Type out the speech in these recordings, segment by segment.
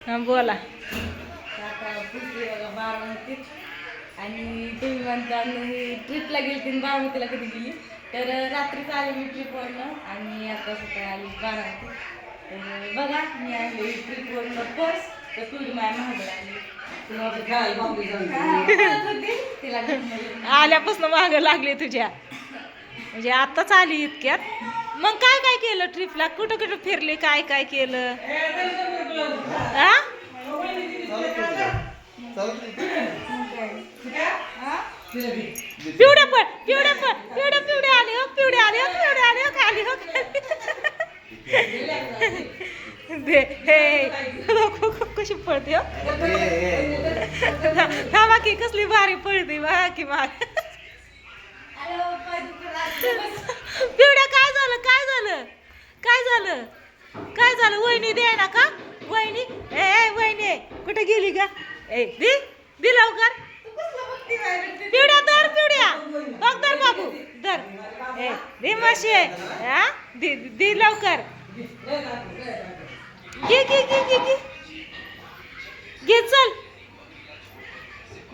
हा बोला. बारामतीत आणि तुम्ही म्हणता मी ट्रिपला गेली ती बारामतीला कधी गेली? तर रात्रीच आले मी ट्रिपवरनं आणि आता सकाळी आली बारामती. तर बघा मी आले ट्रिपवरनं पर्स तर तुझी माझ्या महागड आली तुला. आल्यापासून माग लागले तुझ्या. म्हणजे आताच आली इतक्यात. मग काय काय केलं ट्रिपला कुठं कुठं फिरले? काय काय केलं? पिवड्या पण पिवड्या पण पिवड्या पिवड्या आले हो पिवड्या आले हो पिवड्या आले हो खाली हो कशी पळते हो? थांबा की कसली भारी पळते बाकी की माग. पिवड्या काय झालं काय झालं? काय झालं? काय झालं? वहिनी द्यायला का? वहिनी ए ए, वहिनी कुठे गेली का ए दे दे लवकर. पिवड्या दर पिवड्या. बघ दर बाबू दर ए दे माशी हा? दे दे लवकर. घे घे घे घे घे. घे चल.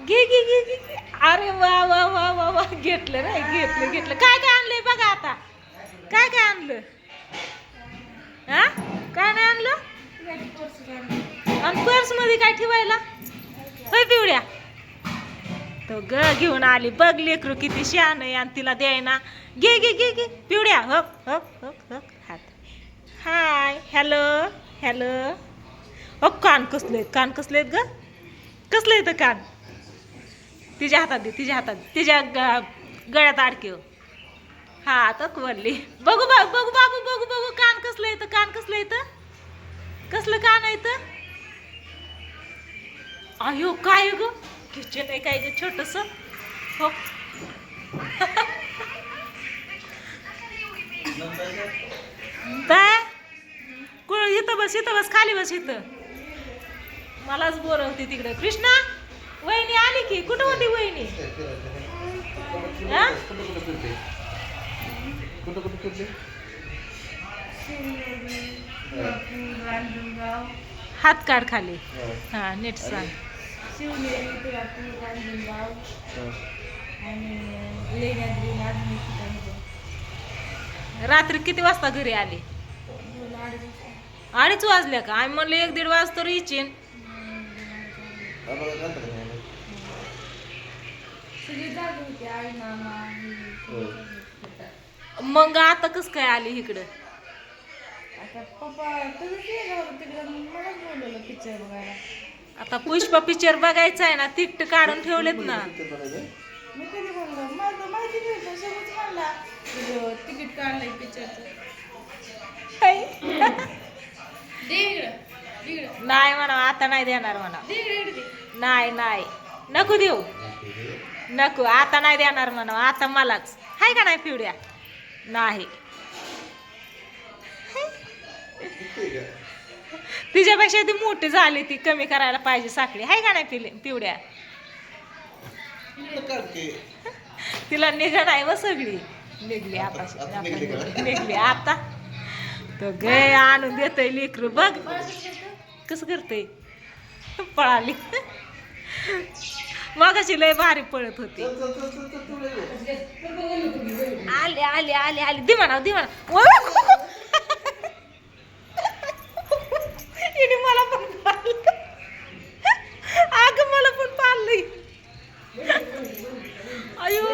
घे घे घे घे. अरे वा वा वा वा वा. घेतलं रे घेतलं घेतलं. काय काय आणलंय बघा आता? काय काय आणलं? हा? काय नाही आणलं? आणि पर्समध्ये काय ठेवायला? होय पिवड्या तो ग घेऊन आली. बघ लेकरू किती शान आहे आणि तिला द्यायना. घे घे घे घे. पिवड्या हक हक हक हक. हात. हाय. Hello hello. हो कान कसले कान कसले ग? कसले तर कान? तिच्या हातात दे तिच्या हातात तिच्या ग- गळ्यात अडकेव हो. हा. अकवडली बघू बघ बघू बाबू बघू बघू. कान कसलं येतं कान कसलं का नाही तर अयो काय ग? किचन आहे काय ग? छोटस? हो. काय? कुळ इथं बस इथं बस खाली बस इथं. मलाच बोलवते तिकडे. कृष्णा वहिनी आली की? कुठं होती वहिनी? कुठं रांजणगाव हात काढ खाली. हा. नीट सांग. शिवनेरी तुळापूर रांजणगाव आणि लेण्याद्री नागणी ठिकाणी. जाऊ. रात्री किती वाजता घरी आली? अडीच वाजता. वाजल्या का? आम्ही म्हणलं एक दीड वाज तर जागी होती. मग आता कस काय आली इकडं? पप्पा तुम्ही तिकडे मलाच बोलवलं पिक्चर बघायला. आता पुष्पा पिक्चर बघायचा आहे ना तिकट काढून ठेवलेत ना. मी कधी बोललो? मला माहिती नव्हतं सगळंच म्हणला तिकीट काढलंय पिक्चरचं इकडं नाही म्हणा आता नाही देणार म्हणा. नाही नाही. नको देऊ. नको आता नाही देणार म्हणा आता मलाच. हाय का नाही पिवड्या? नाही. तिच्यापेक्षा ती मोठी झाली ती कमी करायला पाहिजे साखळी. हाय का नाही पिले पिवड्या? तिला निघ नाही व सगळी. निघली आता निघली आता. तर गे आणून देतय लेकरू बघ. कसं करते पळाली. मगाशी लय भारी पळत होती. आले आले आले आले. दि म्हणा दि म्हणा हिने मला पण पाळलं अग मला अयो.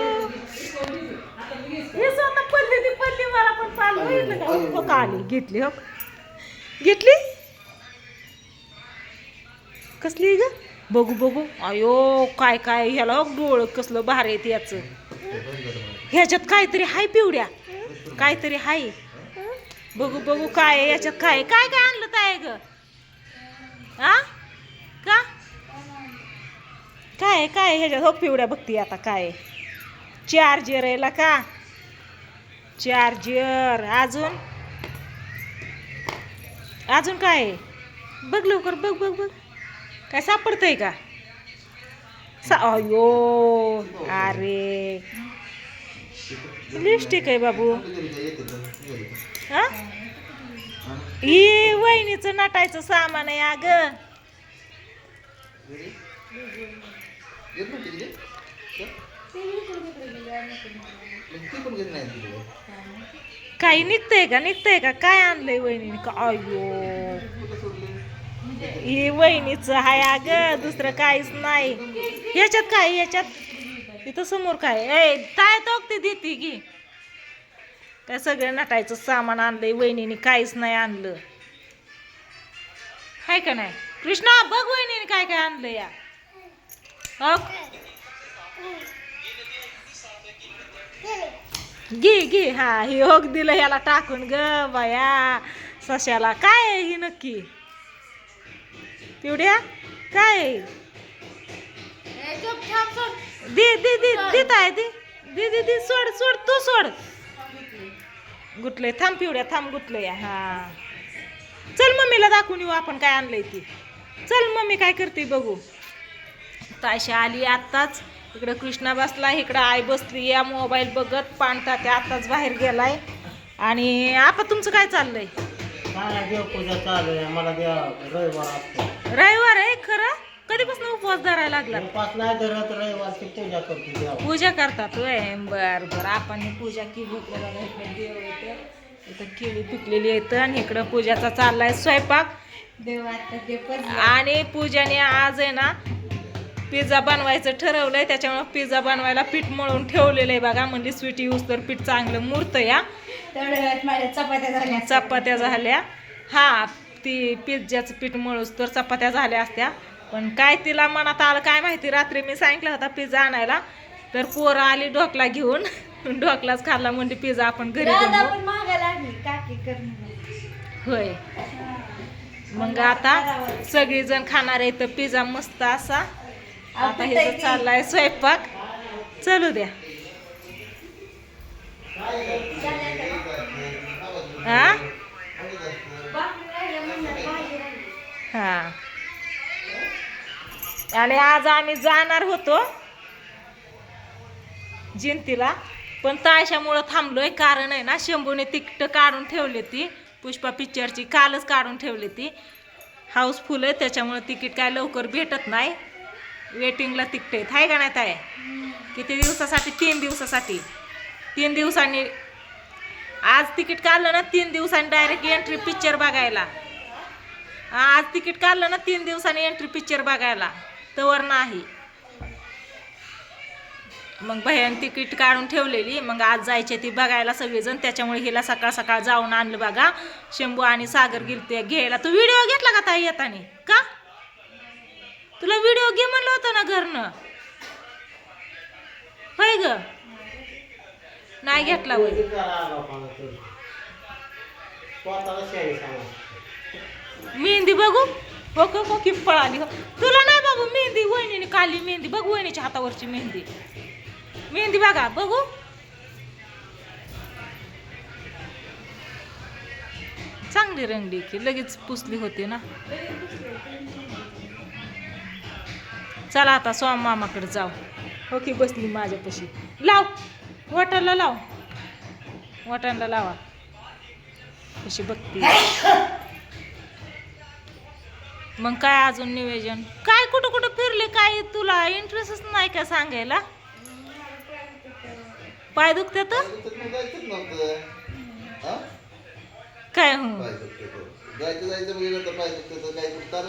हे स्वतः पडली ती पडली मला पण हो का आली? घेतली हो. घेतली? कसली ग? बघू बघू. अयो काय काय? ह्याला डोळ कसलं भार येते याच ह्याच्यात काहीतरी हाय पिवड्या. काहीतरी हाय. बघू बघू काय याच्यात काय? काय काय आणलं काय ग? हा काय काय ह्याच्यात हो पिवड्या बघती आता काय चार्जर आहे का? चार्जर. अजून? अजून काय आहे? बघ लवकर बघ बघ बघ. काय सापडतंय का? सा अयो! अरे! लिपस्टिक आहे बाबू. हा ही वहिनीचं नटायचं सामान आहे अगं. येत नव्हती तिथे ती पण घेत नाही तिकडे काही निघतंय का? निघतंय का? काय आणलंय वहिनीने? का अयो हे सोडली वहिनीचं हाय अग दुसरं काहीच नाही. ह्याच्यात काय ह्याच्यात इथं समोर काय ए काय तोक देती देते की. काय सगळं नटायचं सामान आणलंय वहिनीने काहीच नाही आणलं. हाय का नाही? कृष्णा बघ वहिनीने काय काय आणलं या. घे घे. हा ही ओक दिलं ह्याला टाकून ग बाया. सशाला. काय आहे ही नक्की? तेवढ्या काय आहे? दे दे दे देत आहे दे. दे दे दे. सोड सोड तू सोड. गुटले थांब पिवड्या थांब गुटले हा. चल मम्मीला दाखवून येऊ आपण काय आणलंय ती. चल मम्मी काय करते बघू. तायशा आली आत्ताच. इकडं कृष्णा बसला इकडं आई बसली. या मोबाईल बघत पाणता ते आत्ताच बाहेर गेलाय. आणि आपा तुमचं काय चाललंय? काय देवपूजा चालू आहे. मला द्या रविवार असतो. रविवार आहे खरं? कधीपासून उपवास धरायला लागला? उपास नाही धरत रविवारची पूजा करतो देवा पूजा करतात होय. बर बर. आपण पूजा केली होती बघा इकडे देव येतं. इथं केळी पिकलेली येतं आणि इकडं पूजाचा चाललाय स्वयंपाक. आणि पूजाने आज आहे ना पिझ्झा बनवायचं ठरवलंय त्याच्यामुळे पिझ्झा बनवायला पीठ मळून ठेवलेलं आहे बघा. म्हणजे स्वीट यूज तर पीठ चांगलं मुरतं या. चपात्या झाल्या. चपात्या झाल्या हा ती पिझ्झ्याचं पीठ मळूस तर चपात्या झाल्या असत्या. पण काय तिला मनात आलं काय माहिती रात्री मी सांगितलं होता पिझ्झा आणायला. तर पोरं आली ढोकला घेऊन. ढोकलाच खाल्ला म्हणजे पिझ्झा आपण घरी होय. मग आता सगळीजण खाणार आहे तर पिझ्झा मस्त असा. आता हे चाललाय स्वयंपाक चलू द्या. हा हा. आणि आज आम्ही जाणार होतो जिंतीला पण तायशामुळं थांबलोय. कारण आहे ना शंभूने तिकीट काढून ठेवली ती. पुष्पा पिक्चरची कालच काढून ठेवली ती. हाऊसफुल आहे त्याच्यामुळं तिकीट काय लवकर भेटत नाही. वेटिंगला तिकटेत आहे का नाही ताय किती दिवसासाठी? तीन दिवसासाठी. तीन दिवसांनी आज तिकीट काढलं ना तीन दिवसांनी डायरेक्ट एंट्री पिक्चर बघायला. आज तिकीट काढलं ना तीन दिवसांनी एंट्री पिक्चर बघायला. तवर नाही. मग भयान तिकीट काढून ठेवलेली. मग आज जायचे ती बघायला सगळेजण. त्याच्यामुळे हिला सकाळ सकाळ जाऊन आणलं बघा. शंभू आणि सागर गिरते घ्यायला. तू व्हिडिओ घेतला का ताई येताना? तुला व्हिडिओ घे म्हणलं होतं ना घरनं? होय ग? नाही घेतला होय मेहंदी बघू? हो का हो की पळाली हो तुला नाही बाबू मेहंदी? वहिनीने काली मेहंदी. बघ वहिनीच्या हातावरची मेहंदी. मेहंदी बघा बघू? चांगली रंगली की. लगेच पुसली होती ना. चला आता सोम मामाकडे जाऊ. हो की बसली माझ्यापाशी लाव वाटायला लाव. वाटायला लावा. कशी बघते. मग काय अजून नियोजन काय कुठं कुठं फिरले? काय तुला इंटरेस्टच नाही का सांगायला? पाय दुखतात जायचं नव्हतं हा काय हो? पाय दुखते तर. जायचं जायचं तर पाय दुखते तर. काय कुठं.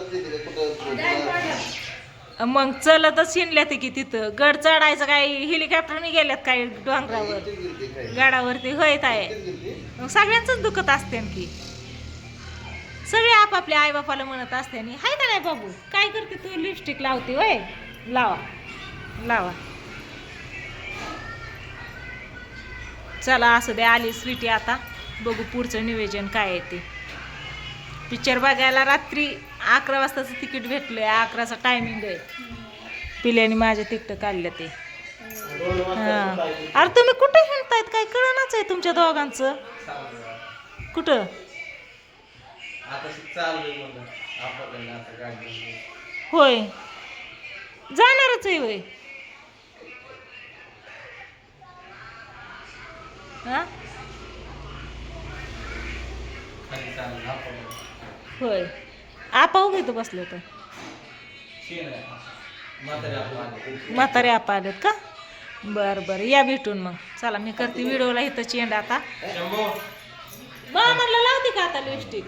मग चलतच शिनल्यात की तिथं. गड चढायचं काय? हेलिकॉप्टरने गेल्यात काय डोंगरावर? गडावरती. होत आहे? मग सगळ्यांचंच दुखत असते की सगळे आपापल्या आई बापाला म्हणत असते आणि हाय का नाही बाबू? काय करते तू? लिपस्टिक लावते वय लावा. लावा. चला असू दे आली स्वीटी आता. बघू पुढचं नियोजन काय आहे ते. पिक्चर बघायला रात्री अकरा वाजताचं तिकीट भेटलंय अकराचा टायमिंग आहे. पिल्याने माझ्या तिकीट काढलं ते. हां. हा. अरे तुम्ही कुठे हिंडतायत? काय कळणाच आहे तुमच्या दोघांचं? कुठं? होय. जाणारच आहे होय. हा? होय. आपा घेतो बसलो तर. म्हातारे आपा आलेत का? बरं बरं. या भेटून मग. चला मी करते व्हिडिओला इथं चेंड आता. म्हणलं लावते का आता लिपस्टिक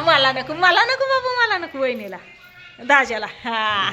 मला नको मला नको बाबू मला नको वहिनीला. दाजाला. हा.